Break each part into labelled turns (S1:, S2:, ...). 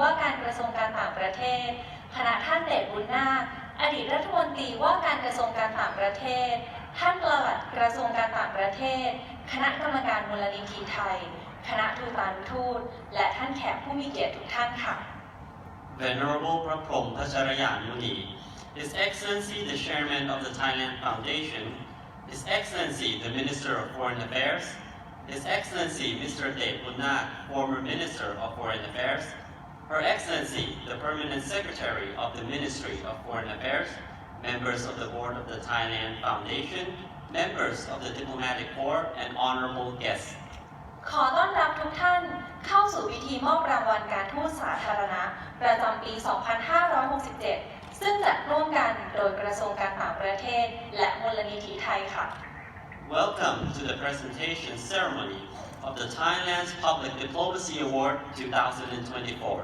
S1: ว่าการกระทรวงการต่างประเทศ คณะท่านเดชบุญนาคอดีตรัฐมนตรีว่าการกระทรวงการต่างประเทศ ท่านปลัดกระทรวงการต่างประเทศ คณะกรรมการมูลนิธิไทย คณะทูตานทูต และท่านแขกผู้มีเกียรติทุกท่านค่ะ
S2: Venerable พระพรหมพัชรยานุนี His Excellency the Chairman of the Thailand Foundation His Excellency the Minister of Foreign Affairs His Excellency Mr. Dave Bunak, former Minister of Foreign Affairs Her Excellency the Permanent Secretary of the Ministry of Foreign Affairs, members of the Board of the Thailand Foundation, members of the Diplomatic Corps, and honorable guests.
S1: ขอต้อนรับทุกท่านเข้าสู่พิธีมอบรางวัลการทูตสาธารณะ ประจำปี 2567 ซึ่งจัดร่วมกันโดยกระทรวงการต่างประเทศ และมูลนิธิไทยค่ะ
S2: Welcome to the presentation ceremony of the Thailand's Public Diplomacy Award 2024,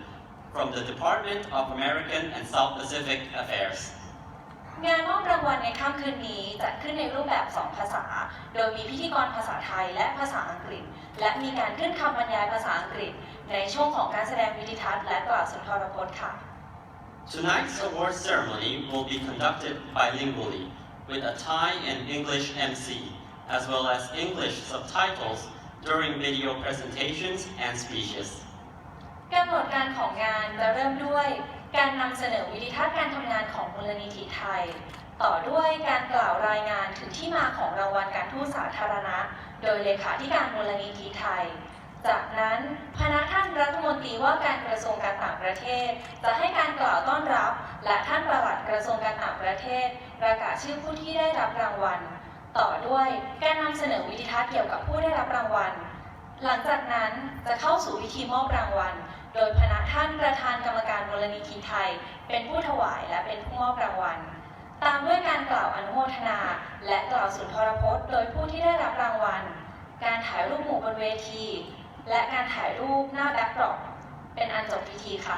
S2: from the Department of American and South Pacific Affairs.
S1: งานมอบรางวัลในค่ำคืนนี้จัดขึ้นในรูปแบบ 2 ภาษา โดยมีพิธีกรภาษาไทยและภาษาอังกฤษ และมีการขึ้นคำบรรยายภาษาอังกฤษ ในช่วงของการแสดงวิดีทัศน์และกล่าวสุนทรพจน์ค่ะ
S2: Tonight's award ceremony will be conducted bilingually with a Thai and English MC, as well as English subtitles during video presentations and speeches.
S1: กำหนดการของงานจะเริ่มด้วยการนำเสนอวิดีทัศน์การทำงานของมูลนิธิไทย ต่อด้วยการกล่าวรายงานถึงที่มาของรางวัลการทูตสาธารณะ โดยเลขาธิการมูลนิธิไทย จากนั้นพนักท่านรัฐมนตรีว่าการกระทรวงการต่างประเทศ จะให้การกล่าวต้อนรับ และท่านประหลัดกระทรวงการต่างประเทศ ประกาศชื่อผู้ที่ได้รับรางวัล ต่อด้วยการนำเสนอวิดีทัศน์เกี่ยวกับผู้ได้รับรางวัล หลังจากนั้นจะเข้าสู่พิธีมอบรางวัล โดยพนักท่านประธานกรรมการมูลนิธิไทย เป็นผู้ถวายและเป็นผู้มอบรางวัล ตามด้วยการกล่าวอนุโมทนา และกล่าวสุนทรพจน์ โดยผู้ที่ได้รับรางวัล การถ่ายรูปหมู่บนเวที และการถ่ายรูปหน้าแบ็คดรอปเป็นอันจบพิธีค่ะ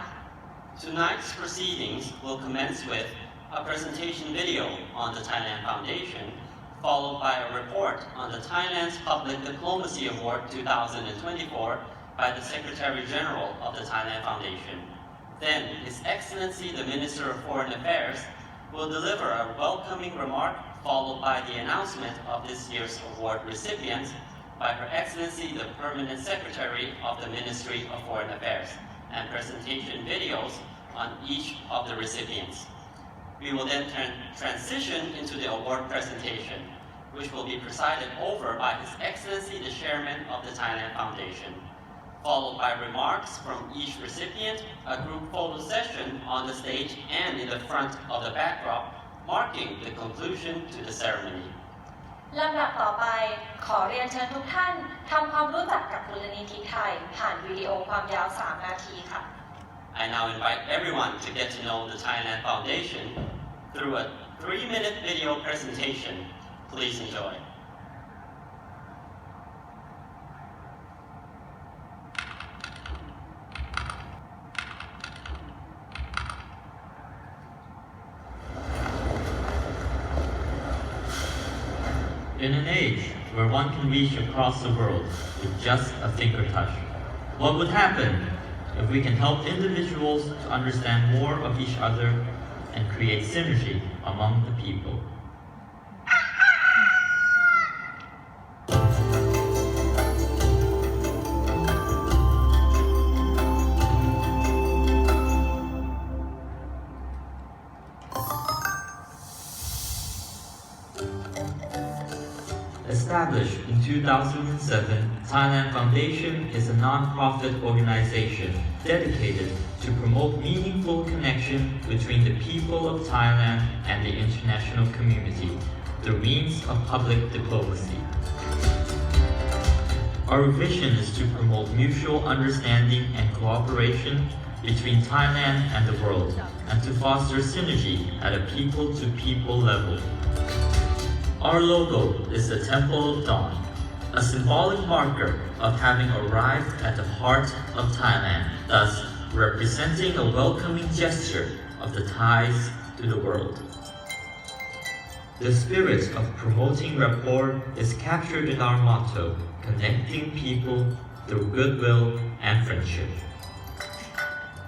S2: Tonight's proceedings will commence with a presentation video on the Thailand Foundation, followed by a report on the Thailand's Public Diplomacy Award 2024 by the Secretary General of the Thailand Foundation. Then, His Excellency the Minister of Foreign Affairs will deliver a welcoming remark followed by the announcement of this year's award recipients by Her Excellency the Permanent Secretary of the Ministry of Foreign Affairs and presentation videos on each of the recipients. We will then transition into the award presentation, which will be presided over by His Excellency the Chairman of the Thailand Foundation, followed by remarks from each recipient, a group photo session on the stage and in the front of the backdrop, marking the conclusion to the ceremony.
S1: ลำดับต่อไปขอเรียนเชิญทุกท่านทำความรู้จักกับมูลนิธิไทย ผ่านวิดีโอความยาว 3 นาทีค่ะ
S2: I now invite everyone to get to know the Thailand Foundation through a three-minute video presentation. Please enjoy.
S3: In an age where one can reach across the world with just a finger touch, what would happen if we can help individuals to understand more of each other and create synergy among the people? 2007, Thailand Foundation is a non-profit organization dedicated to promote meaningful connection between the people of Thailand and the international community through means of public diplomacy. Our vision is to promote mutual understanding and cooperation between Thailand and the world and to foster synergy at a people to people level. Our logo is the Temple of Dawn, a symbolic marker of having arrived at the heart of Thailand, thus representing a welcoming gesture of the Thais to the world. The spirit of promoting rapport is captured in our motto, connecting people through goodwill and friendship.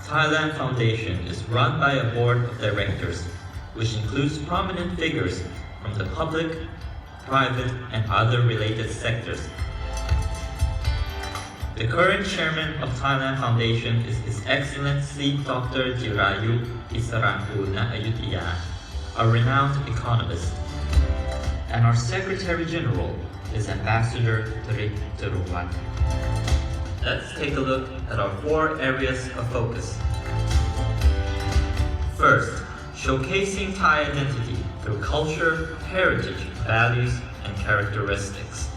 S3: Thailand Foundation is run by a board of directors, which includes prominent figures from the public, private, and other related sectors. The current chairman of Thailand Foundation is His Excellency Dr. Jirayu Isarangpurna Ayutthaya, a renowned economist. And our Secretary General is Ambassador Tarik Terumwan. Let's take a look at our four areas of focus. First, showcasing Thai identity through culture, heritage, values, and characteristics.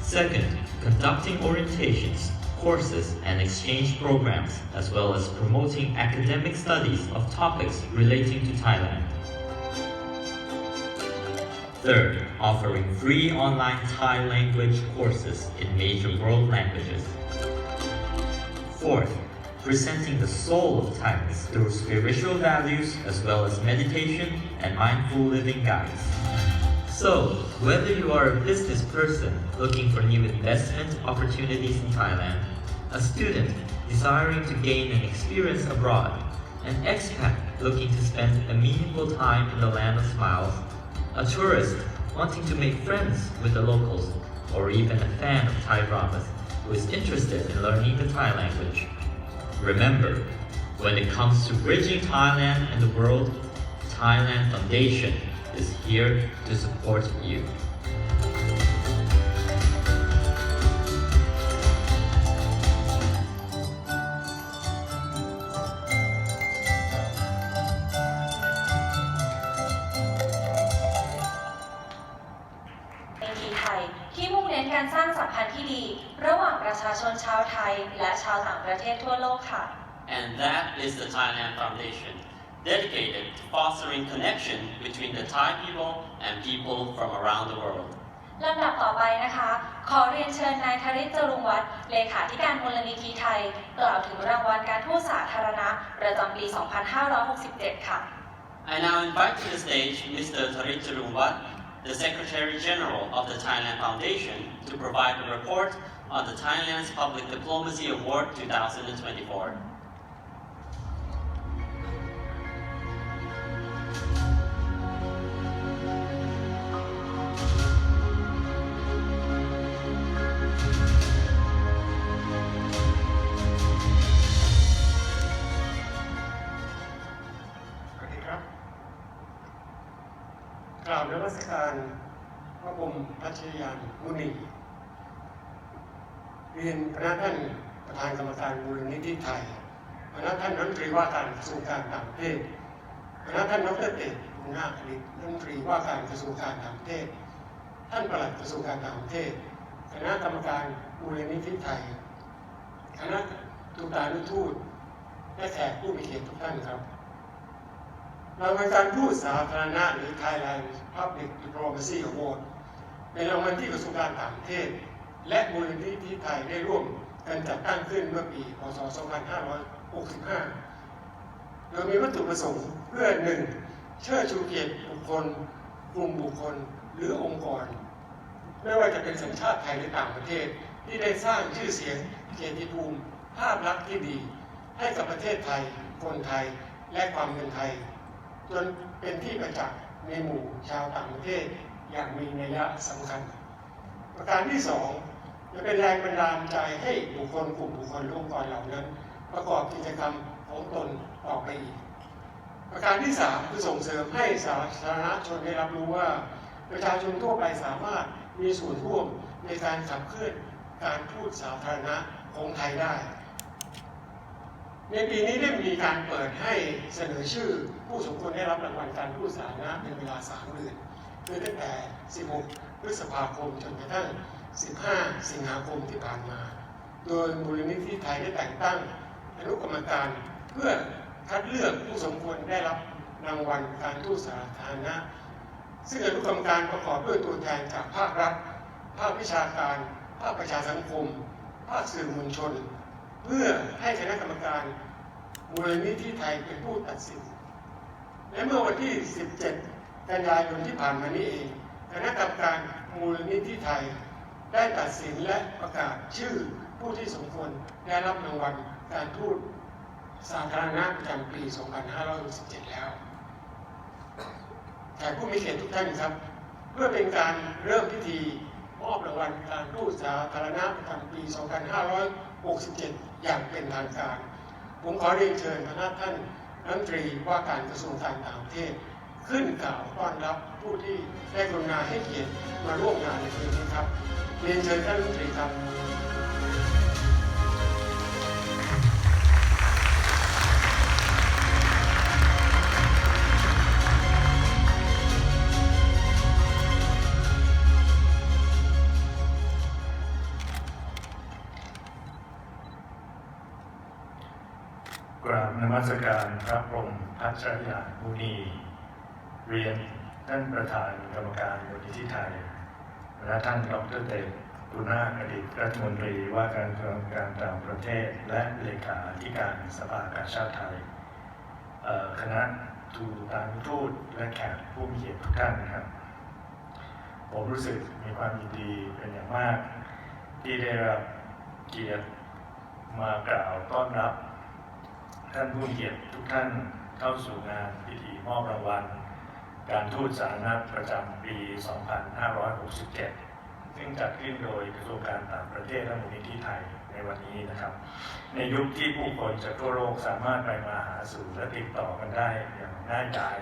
S3: Second, conducting orientations, courses, and exchange programs, as well as promoting academic studies of topics relating to Thailand. Third, offering free online Thai language courses in major world languages. Fourth, presenting the soul of Thailand through spiritual values as well as meditation and mindful living guides. So, whether you are a business person looking for new investment opportunities in Thailand, a student desiring to gain an experience abroad, an expat looking to spend a meaningful time in the land of smiles, a tourist wanting to make friends with the locals, or even a fan of Thai dramas who is interested in learning the Thai language. Remember, when it comes to bridging Thailand and the world, Thailand Foundation is here to support you.
S2: fostering connection between the Thai people and people from around the world.
S1: ลำดับต่อไปนะคะ ขอเรียนเชิญนายธริศจรุงวัฒน์เลขาธิการมูลนิธิไทย กล่าวถึงรางวัลการทูตสาธารณะ ประจำปี 2567 ค่ะ
S2: I now invite to the stage Mr. Tarit Jarungwat, the Secretary General of the Thailand Foundation, to provide a report on the Thailand's Public Diplomacy Award 2024.
S4: เรียนพระท่านประธานกรรมการมูลนิธิไทยพระท่านรัฐมนตรีว่าการกระทรวงการต่างประเทศพระท่านดรเตชบุญนาคฤทธิ์รัฐมนตรีว่าการกระทรวงการต่างประเทศ ท่านประหลัดกระทรวงการต่างประเทศ คณะกรรมการมูลนิธิไทย คณะตุตานุทูตและแขกผู้มีเกียรติทุกท่านครับรางวัลการทูตสาธารณะหรือ Thailand Public Diplomacy Award เป็นรางวัลที่กระทรวงการต่างประเทศ และมูลนิธิไทยได้ร่วมกันจัดตั้งขึ้นเมื่อปี พศ 2565 โดยมีวัตถุประสงค์เพื่อหนึ่งเชิดชูเกียรติบุคคล กลุ่มบุคคล หรือองค์กร ไม่ว่าจะเป็นสัญชาติไทยหรือต่างประเทศ ที่ได้สร้างชื่อเสียงเกียรติภูมิภาพลักษณ์ที่ดี ให้กับประเทศไทย คนไทยและความเป็นไทย จนเป็นที่ประจักษ์ในหมู่ชาวต่างประเทศอย่างมีนัยสำคัญ ประการที่สอง จะเป็นแรงบันดาลใจให้บุคคลกลุ่มบุคคลและองค์กรเหล่านั้น ประกอบกิจกรรมของตนต่อไปอีก ประการที่สามคือส่งเสริมให้สาธารณชนได้รับรู้ว่า ประชาชนทั่วไปสามารถมีส่วนร่วมในการขับเคลื่อนการพูดสาธารณะของไทยได้ ในปีนี้ได้มีการเปิดให้เสนอชื่อ ผู้สมควรได้รับรางวัลการทูตสาธารณะเป็นเวลา3เดือนคือตั้งแต่ 16 พฤษภาคมจนกระทั่ง 15 สิงหาคมที่ผ่านมา โดยมูลนิธิไทยได้แต่งตั้งคนุกรรมการเพื่อคัดเลือกผู้สมควรได้รับรางวัลการทูตสาธารณะ ซึ่งอนุกรรมการประกอบด้วยตัวแทนจากภาครัฐ ภาควิชาการ ภาคประชาสังคม ภาคสื่อมวลชน เพื่อให้คณะกรรมการมูลนิธิไทยเป็นผู้ตัดสิน และเมื่อวันที่ 17 กันยายนที่ผ่านมานี้เอง คณะกรรมการมูลนิธิไทย ได้ตัดสินและประกาศชื่อผู้ที่สมควรได้รับรางวัลการทูตสาธารณะประจำปี 2567 แล้วแขกผู้มีเกียรติทุกท่านครับ เพื่อเป็นการเริ่มพิธีมอบรางวัลการทูตสาธารณะประจำปี 2567 อย่างเป็นทางการ ผมขอเรียนเชิญคณะท่านรัฐมนตรีว่าการกระทรวงการต่างประเทศ ขึ้นกล่าวต้อนรับผู้ที่ได้กรุณาให้เกียรติมาร่วมงานในคืนนี้ครับ เรียนเชิญท่านรัฐมนตรีครับ
S5: กราบนมัสการพระพรหมพัชรยามุนี เรียนท่านประธานกรรมการมูลนิธิไทย และท่านดรเต็มปุนาคอดีตรัฐมนตรีว่าการกระทรวงการต่างประเทศ และเลขาธิการสภากาชาติไทยคณะทูตานทูตและแขกผู้มีเกียรติทุกท่านนะครับ ผมรู้สึกมีความยินดีเป็นอย่างมาก ที่ได้รับเกียรติมากล่าวต้อนรับ ท่านผู้มีเกียรติทุกท่านเข้าสู่งานพิธีมอบรางวัล การทูตสาธารณะประจำปี 2567 ซึ่งจัดขึ้นโดยกระทรวงการต่างประเทศและมูลนิธิไทยในวันนี้นะครับ ในยุคที่ผู้คนจากทั่วโลกสามารถไปมาหาสู่และติดต่อกันได้อย่างง่ายดาย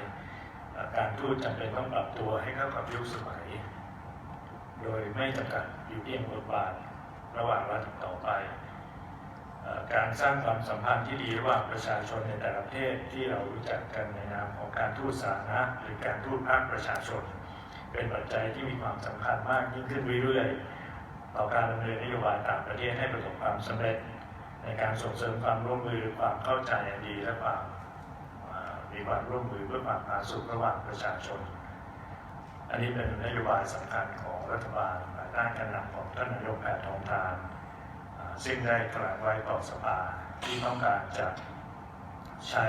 S5: การทูตจำเป็นต้องปรับตัวให้เข้ากับยุคสมัย โดยไม่จำกัดอยู่เพียงบทบาทระหว่างรัฐต่อไป การสร้างความสัมพันธ์ที่ดีระหว่างประชาชนในแต่ละประเทศที่เรารู้จักกันในนามของการทูตสาธารณะหรือการทูตภาคประชาชน เป็นปัจจัยที่มีความสำคัญมากยิ่งขึ้นเรื่อยๆต่อการดำเนินนโยบายต่างประเทศให้ประสบความสำเร็จ ในการส่งเสริมความร่วมมือความเข้าใจอันดีและความมีความร่วมมือเพื่อความผาสุกระหว่างประชาชน อันนี้เป็นนโยบายสำคัญของรัฐบาลภายใต้การนำของท่านนายกแพทองทาน ซึ่งได้กล่าวไว้ต่อสภาที่ต้องการจะใช้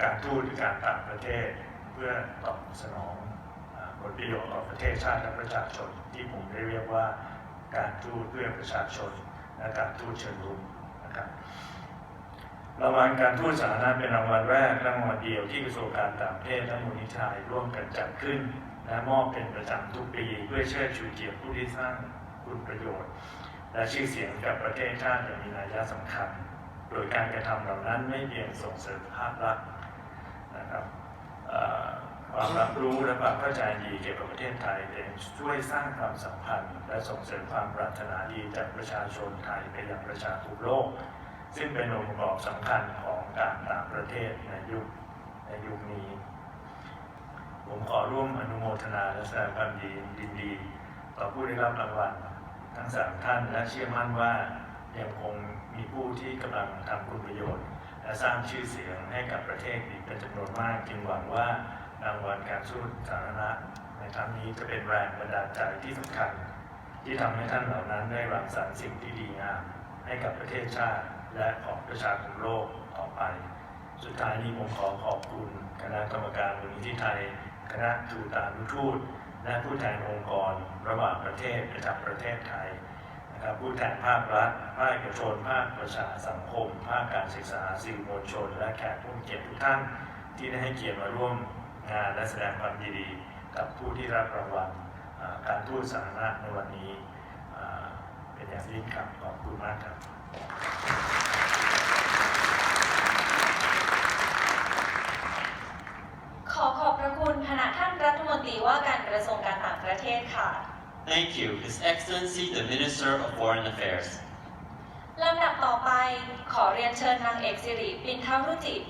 S5: การทูตหรือการต่างประเทศ เพื่อตอบสนองผลประโยชน์ต่อประเทศชาติและประชาชน ที่ผมได้เรียกว่าการทูตเพื่อประชาชนและการทูตเชิงรุกนะครับรางวัลการทูตสาธารณะเป็นรางวัลแรกรางวัลเดียวที่กระทรวงการต่างประเทศและมูลนิธิไทยร่วมกันจัดขึ้น และมอบเป็นประจำทุกปี เพื่อเชิดชูเกียรติผู้ที่สร้างคุณประโยชน์ และชื่อเสียงกับประเทศชาติอย่างมีนัยสำคัญ โดยการกระทำเหล่านั้นไม่เพียงส่งเสริมภาพลักษณ์นะครับความรับรู้และความเข้าใจดีเกี่ยวกับประเทศไทยแต่ยังช่วยสร้างความสัมพันธ์ และส่งเสริมความปรารถนาดีจากประชาชนไทยไปยังประชาคมโลก ซึ่งเป็นองค์ประกอบสำคัญของการต่างประเทศในยุคในยุคนี้ ผมขอร่วมอนุโมทนาและแสดงความยินดี ต่อผู้ได้รับรางวัล ทั้งสามท่านและเชื่อมั่นว่ายังคงมีผู้ที่กำลังทำคุณประโยชน์ และสร้างชื่อเสียงให้กับประเทศอีกเป็นจำนวนมากจึงหวังว่ารางวัลการสู้สาธารณะในครั้งนี้จะเป็นแรงบันดาลใจที่สำคัญ ที่ทำให้ท่านเหล่านั้นได้รังสรรค์สิ่งที่ดีงาม ให้กับประเทศชาติและของประชาคมโลกต่อไป สุดท้ายนี้ผมขอขอบคุณคณะกรรมการมูลนิธิไทย คณะทูตานุทูต และผู้แทนองค์กรระหว่างประเทศประจำประเทศไทยนะครับผู้แทนภาครัฐ ภาคเอกชน ภาคประชาสังคม ภาคการศึกษาสื่อมวลชน และแขกผู้เกียรติทุกท่านที่ได้ให้เกียรติมาร่วมงานและแสดงความยินดีกับผู้ที่รับรางวัลการทูตสาธารณะในวันนี้เป็นอย่างยิ่งครับขอบคุณมากครับ
S1: ขอขอบพระคุณคณะท่านรัฐมน ตรีว่าการกระทรวงการต่างประเทศค่ะ
S2: Thank you, His Excellency the Minister of Foreign Affairs.
S1: ลำดับต่อไปขอเรียนเชิญนางเอกสิริปินทรุจิต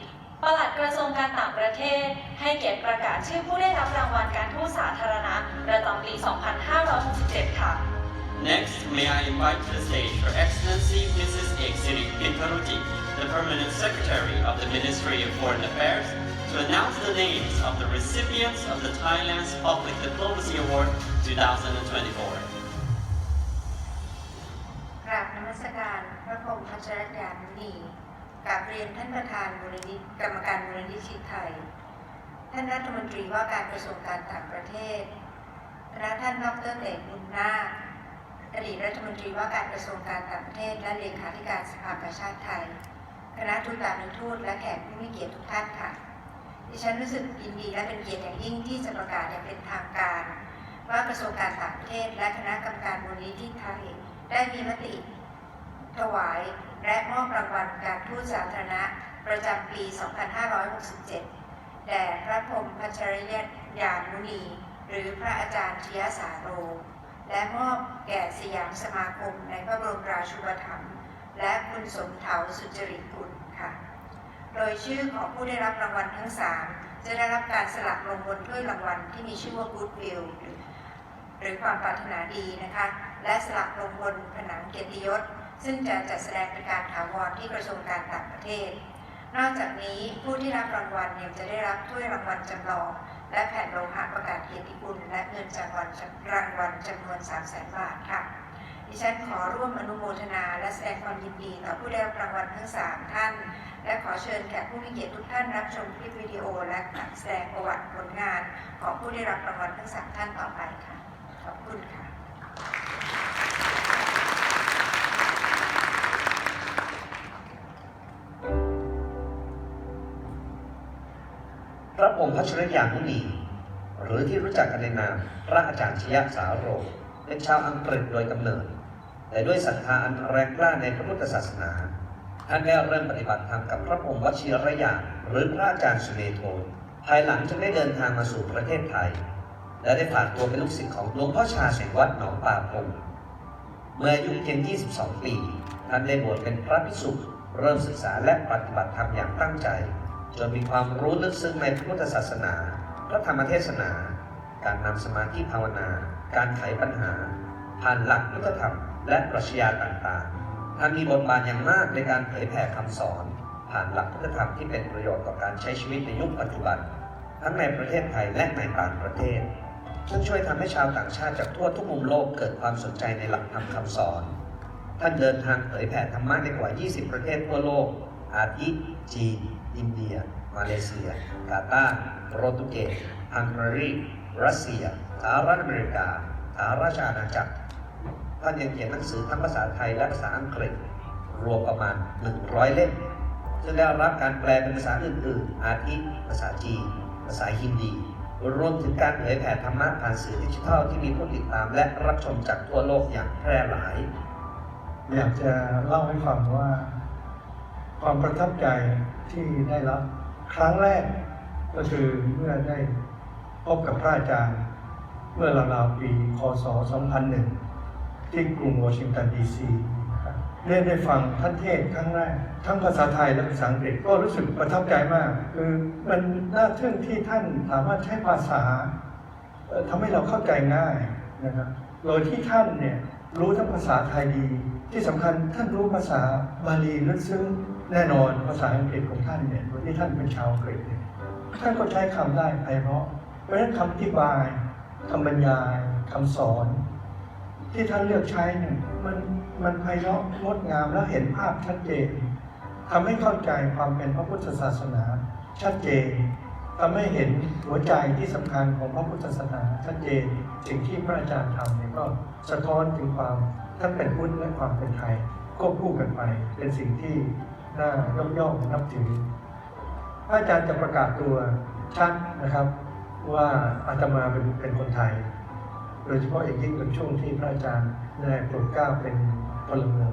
S1: ปลัดกระทรวงการต่างประเทศ ให้เกียรติประกาศชื่อผู้ได้รับรางวัลการทูตสาธารณะประจำปี 2567 ค่ะ
S2: Next, may I invite to the stage Her Excellency Mrs. Eksiri Pintaruti, the Permanent Secretary of the Ministry of Foreign Affairs, to announce the names of the recipients of the Thailand's Public Diplomacy Award 2024.
S6: กราบนมัสการพระพรหมพัชรยานุนีกราบเรียนท่านประธานมูลนิธิกรรมการมูลนิธิไทย ท่านรัฐมนตรีว่าการกระทรวงการต่างประเทศคณะท่านดรเต๋บุญนาคอดีตรัฐมนตรีว่าการกระทรวงการต่างประเทศ และเลขาธิการสภากาชาติไทย คณะทูตกางปรนุทูตและแขกผู้มีเกียรติทุกท่านค่ะ ดิฉันรู้สึกยินดีและเป็นเกียรติอย่างยิ่งที่จะประกาศอย่างเป็นทางการ ว่ากระทรวงการต่างประเทศ และคณะกรรมการมูลนิธิไทย ได้มีมติ ถวาย และมอบรางวัลการทูตสาธารณะประจำปี 2567 แด่พระพรมพัชรยานมุนี หรือพระอาจารย์ชยสาโร และมอบแก่สยามสมาคมในพระบรมราชูปถัมภ์และคุณสมเถาสุจริตกุลค่ะ โดยชื่อของผู้ได้รับรางวัลทั้ง 3 จะได้รับการสลักลงบนถ้วยรางวัลที่มีชื่อว่า Goodwill หรือความปรารถนาดีนะคะ และสลักลงบนผนังเกียรติยศ ซึ่งจะจัดแสดงเป็นการถาวรที่กระทรวงการต่างประเทศ นอกจากนี้ผู้ที่รับรางวัลยังจะได้รับถ้วยรางวัลจำลอง และแผ่นโลหะประกาศเกียรติคุณและเงินรางวัลรางวัลจำนวน3 0 0 0 0 0บาทค่ะ ดิฉันขอร่วมอนุโมทนา และแสดงความยินดีต่อผู้ได้รับรางวัลทั้ง3ท่าน และขอเชิญแขกผู้มีเกียรติทุกท่านรับชมคลิปวิดีโอ และการแสดงประวัติผลงาน ของผู้ได้รับรางวัลทั้ง3ท่านต่อไปค่ะ ขอบคุณค่ะ
S7: พระองค์พัชรยานุนี หรือที่รู้จักกันในนามพระอาจารย์ชยสาโรเป็นชาวอังกฤษโดยกำเนิด แต่ด้วยศรัทธาอันแรงกล้าในพระพุทธศาสนา ท่านได้เริ่มปฏิบัติธรรมกับพระองค์วชิรยานหรือพระอาจารย์สุเมโทภายหลังจึงได้เดินทางมาสู่ประเทศไทย และได้ฝากตัวเป็นลูกศิษย์ของหลวงพ่อชาแห่งวัดหนองป่าพงเมื่ออายุเพียง 22 ปี ท่านได้บวชเป็นพระภิกษุเริ่มศึกษาและปฏิบัติธรรมอย่างตั้งใจ จนมีความรู้ลึกซึ้งในพุทธศาสนา พระธรรมเทศนา การนำสมาธิภาวนา การไขปัญหา ผ่านหลักพุทธธรรม และปรัชญาต่างๆ ท่านมีบทบาทอย่างมากในการเผยแผ่คำสอน ผ่านหลักพุทธธรรมที่เป็นประโยชน์ต่อการใช้ชีวิตในยุคปัจจุบัน ทั้งในประเทศไทยและในต่างประเทศ ซึ่งช่วยทำให้ชาวต่างชาติจากทั่วทุกมุมโลกเกิดความสนใจในหลักธรรมคำสอน ท่านเดินทางเผยแผ่ธรรมะในกว่า 20 ประเทศทั่วโลก อาทิจีน อินเดีย มาเลเซีย กาตาร์โปรตุเกสฮังการี รัสเซียสหรัฐอเมริกาสหราชอาณาจักร ท่านยังเขียนหนังสือทั้งภาษาไทยและภาษาอังกฤษ รวมประมาณ 100 เล่มซึ่งได้รับการแปลเป็นภาษาอื่นๆ อาทิภาษาจีน ภาษาฮินดี รวมถึงการเผยแผ่ธรรมะผ่านสื่อดิจิทัลที่มีผู้ติดตามและรับชมจากทั่วโลกอย่างแพร่หลาย
S8: อยากจะเล่าให้ฟังว่า ความประทับใจที่ได้รับครั้งแรก ก็คือเมื่อได้พบกับพระอาจารย์ เมื่อราวๆปี คศ 2001 ที่กรุงวอชิงตันดีซีได้ได้ฟังท่านเทศครั้งแรกทั้งภาษาไทยและภาษาอังกฤษก็รู้สึกประทับใจมาก คือมันน่าทึ่งที่ท่านสามารถใช้ภาษาเอ่อทำให้เราเข้าใจง่ายนะครับโดยที่ท่านเนี่ยรู้ทั้งภาษาไทยดี ที่สำคัญท่านรู้ภาษาบาลีลึกซึ้งแน่นอนภาษาอังกฤษของท่านเนี่ยโดยที่ท่านเป็นชาวอังกฤษเนี่ยท่านก็ใช้คำได้ไพเราะเพราะฉะนั้นคำอธิบายคำบรรยายคำสอน ที่ท่านเลือกใช้เนี่ยมันมันไพเราะงดงามและเห็นภาพชัดเจนทำให้เข้าใจความเป็นพระพุทธศาสนา ชัดเจนทำให้เห็นหัวใจที่สำคัญของพระพุทธศาสนาชัดเจนสิ่งที่พระอาจารย์ทำเนี่ยก็สะท้อนถึงความทั้งเป็นพุทธและความเป็นไทยควบคู่กันไป เป็นสิ่งที่น่ายกย่องนับถือพระอาจารย์จะประกาศตัวชัดนะครับว่าอาตมาเป็นเป็นคนไทย โดยเฉพาะอย่างยิ่งเป็นช่วงที่พระอาจารย์ได้โปรดเกล้าเป็นพลเมือง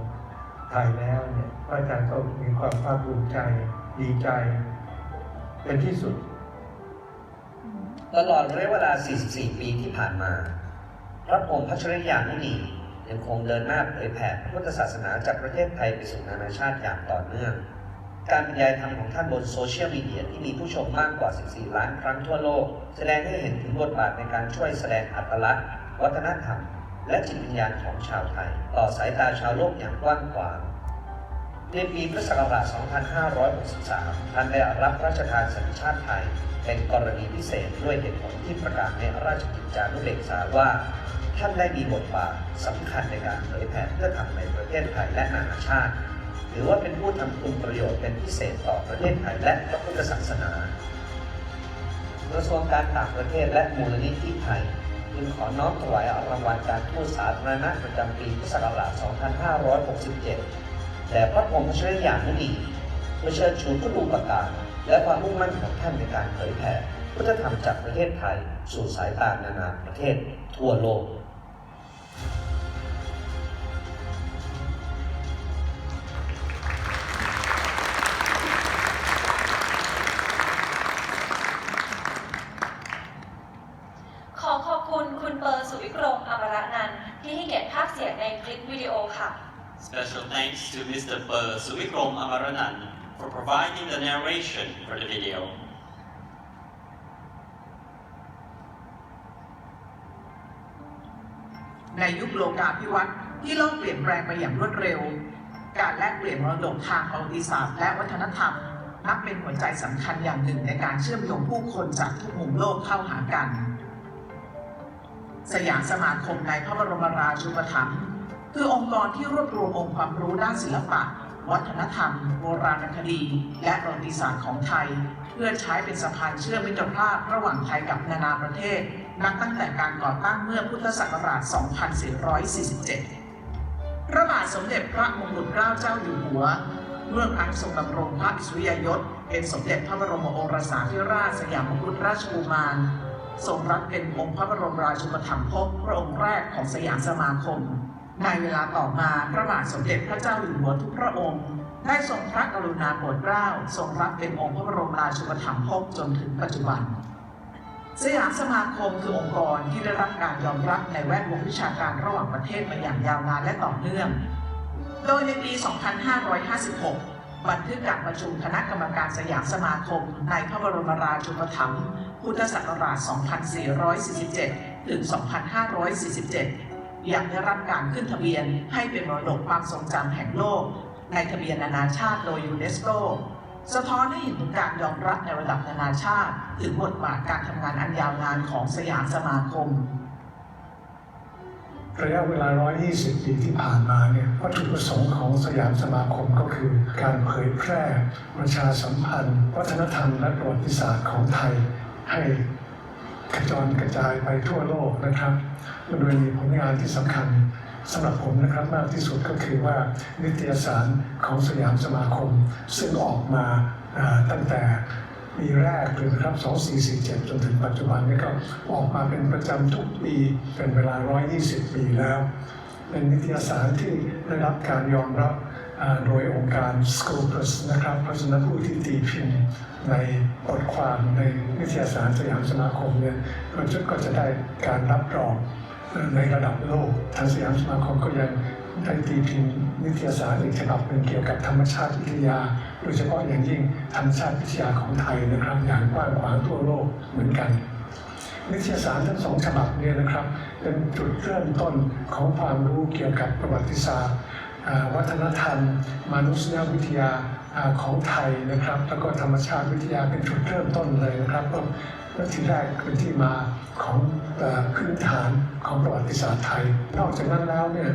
S8: ไทยแล้วเนี่ยพระอาจารย์ก็มีความภาคภูมิใจดีใจ เป็นที่สุด
S7: ตลอดระยะเวลา 44 ปีที่ผ่านมา พระองค์พัชรยานุนียังคงเดินหน้าเผยแผ่พระพุทธศาสนาจากประเทศไทยไปสู่นานาชาติอย่างต่อเนื่อง การบรรยายธรรมของท่านบนโซเชียลมีเดียที่มีผู้ชมมากกว่า 14 ล้านครั้งทั่วโลก แสดงให้เห็นถึงบทบาทในการช่วยแสดงอัตลักษณ์ วัฒนธรรม และจิตวิญญาณของชาวไทย ต่อสายตาชาวโลกอย่างกว้างขวางในปีพุทธศักราช 2563 ท่านได้รับพระราชทานสัญชาติไทย เป็นกรณีพิเศษด้วยเหตุผลที่ประกาศในราชกิจจานุเบกษาว่า ท่านได้มีบทบาทสำคัญในการเผยแผ่เพื่อทำในประเทศไทยและนานาชาติถือว่าเป็นผู้ทำคุณประโยชน์เป็นพิเศษต่อประเทศไทยและพระพุทธศาสนากระทรวงการต่างประเทศและมูลนิธิไทย จึงขอน้อมถวายรางวัลการทูตสาธารณะประจำปีพุทธศักราช 2567 แด่พระองค์ชริยางดีเพื่อเชิญชูคุณูปกาศ และความมุ่งมั่นของท่านในการเผยแผ่พุทธธรรมจากประเทศไทย สู่สายตานานาประเทศทั่วโลก
S2: Suvikrom Amaranan for providing the narration for the video.
S9: ในยุคโลกาภิวัตน์ที่โลกเปลี่ยนแปลงไปอย่างรวดเร็ว การแลกเปลี่ยนมรดกทางประวัติศาสตร์และวัฒนธรรม นับเป็นหัวใจสำคัญอย่างหนึ่งในการเชื่อมโยงผู้คนจากทุกมุมโลกเข้าหากัน สยามสมาคมในพระบรมราชูปถัมภ์คือองค์กรที่รวบรวมองค์ความรู้ด้านศิลปะ วัฒนธรรม โบราณคดี และประวัติศาสตร์ของไทย เพื่อใช้เป็นสะพานเชื่อมมิตรภาพระหว่างไทยกับนานาประเทศ นับตั้งแต่การก่อตั้งเมื่อพุทธศักราช 2447 พระบาทสมเด็จพระมงกุฎเกล้าเจ้าอยู่หัว เมื่อครั้งทรงดำรงพระอิสริยยศ เป็นสมเด็จพระบรมโอรสาธิราชสยามกุฎราชกุมารทรงรับเป็นองค์พระบรมราชูปถัมภกพระองค์แรกของสยามสมาคม ในเวลาต่อมาพระบาทสมเด็จพระเจ้าอยู่หัวทุกพระองค์ได้ทรงพระกรุณาโปรดเกล้าทรงรับเป็นองค์พระบรมราชูปถัมภกจนถึงปัจจุบัน สยามสมาคมคือองค์กรที่ได้รับการยอมรับในแวดวงวิชาการระหว่างประเทศมาอย่างยาวนานและต่อเนื่อง โดยในปี 2556 บันทึกการประชุมคณะกรรมการสยามสมาคม ในพระบรมราชูปถัมภ์พุทธศักราช 2447 ถึง 2547 ยังได้รับการขึ้นทะเบียนให้เป็นมรดกความทรงจำแห่งโลก ในทะเบียนนานาชาติโดยยูเนสโกสะท้อนให้เห็นถึงการยอมรับในระดับนานาชาติ ถึงบทบาทการทำงานอันยาวนานของสยามสมาคม
S10: ระยะเวลา 120 ปีที่ผ่านมาเนี่ยวัตถุประสงค์ของสยามสมาคมก็คือ การเผยแพร่ประชาสัมพันธ์ วัฒนธรรมและประวัติศาสตร์ของไทย ให้ กระจรกระจายไปทั่วโลกนะครับโดยมีผลงานที่สำคัญสำหรับผมนะครับมากที่สุดก็คือว่านิตยสารของสยามสมาคม ซึ่งออกมาตั้งแต่ปีแรกเลยนะครับ 2447 จนถึงปัจจุบันนี้ก็ออกมาเป็นประจำทุกปีเป็นเวลา 120 ปีแล้ว เป็นนิตยสารที่ได้รับการยอมรับโดยองค์การ Scopus นะครับ เพราะฉะนั้นผู้ที่ตีพิมพ์ใน บทความในนิตยสารสยามสมาคมเนี่ยก็จะก็จะได้การรับรองในระดับโลกทางสยามสมาคมก็ยังได้ตีพิมพ์นิตยสารอีกฉบับหนึ่งเกี่ยวกับธรรมชาติวิทยา โดยเฉพาะอย่างยิ่งธรรมชาติวิทยาของไทยนะครับอย่างกว้างขวางทั่วโลกเหมือนกัน นิตยสารทั้งสองฉบับเนี่ยนะครับ เป็นจุดเริ่มต้นของความรู้เกี่ยวกับประวัติศาสตร์วัฒนธรรม มนุษยวิทยา ของไทยนะครับ แล้วก็ธรรมชาติวิทยาเป็นจุดเริ่มต้นเลยนะครับก็ที่แรกเป็นที่มาของพื้นฐานของประวัติศาสตร์ไทย นอกจากนั้นแล้วเนี่ย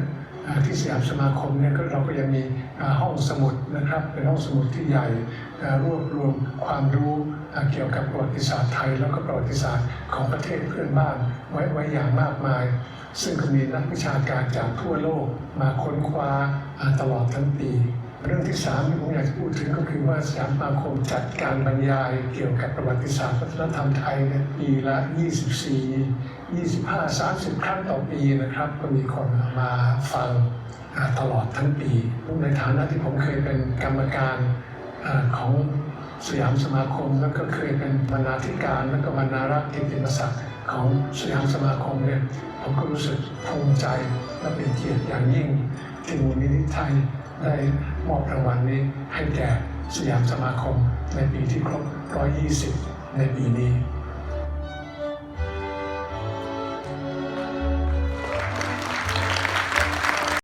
S10: ที่สยามสมาคมเนี่ยก็เราก็ยังมีห้องสมุดนะครับ เป็นห้องสมุดที่ใหญ่รวบรวมความรู้เกี่ยวกับประวัติศาสตร์ไทย แล้วก็ประวัติศาสตร์ของประเทศเพื่อนบ้านไว้ไว้อย่างมากมาย ซึ่งก็มีนักวิชาการจากทั่วโลกมาค้นคว้าตลอดทั้งปี เรื่องที่สามที่ผมอยากจะพูดถึงก็คือว่าสยามมาคมจัดการบรรยายเกี่ยวกับประวัติศาสตร์วัฒนธรรมไทยเนี่ยปีละ 24 25 30 ครั้งต่อปีนะครับ ก็มีคนมาฟังตลอดทั้งปีในฐานะที่ผมเคยเป็นกรรมการอของสยามสมาคม แล้วก็เคยเป็นบรรณาธิการแล้วก็บรรณารักษ์กิตติมศักดิ์ของสยามสมาคมเนี่ยผมก็รู้สึกภูมิใจและเป็นเกียรติอย่างยิ่งที่มูลนิธิไทยได้ มอบรางวัลนี้ให้แก่สยามสมาคมในปีที่ครบ 120 ในปีนี้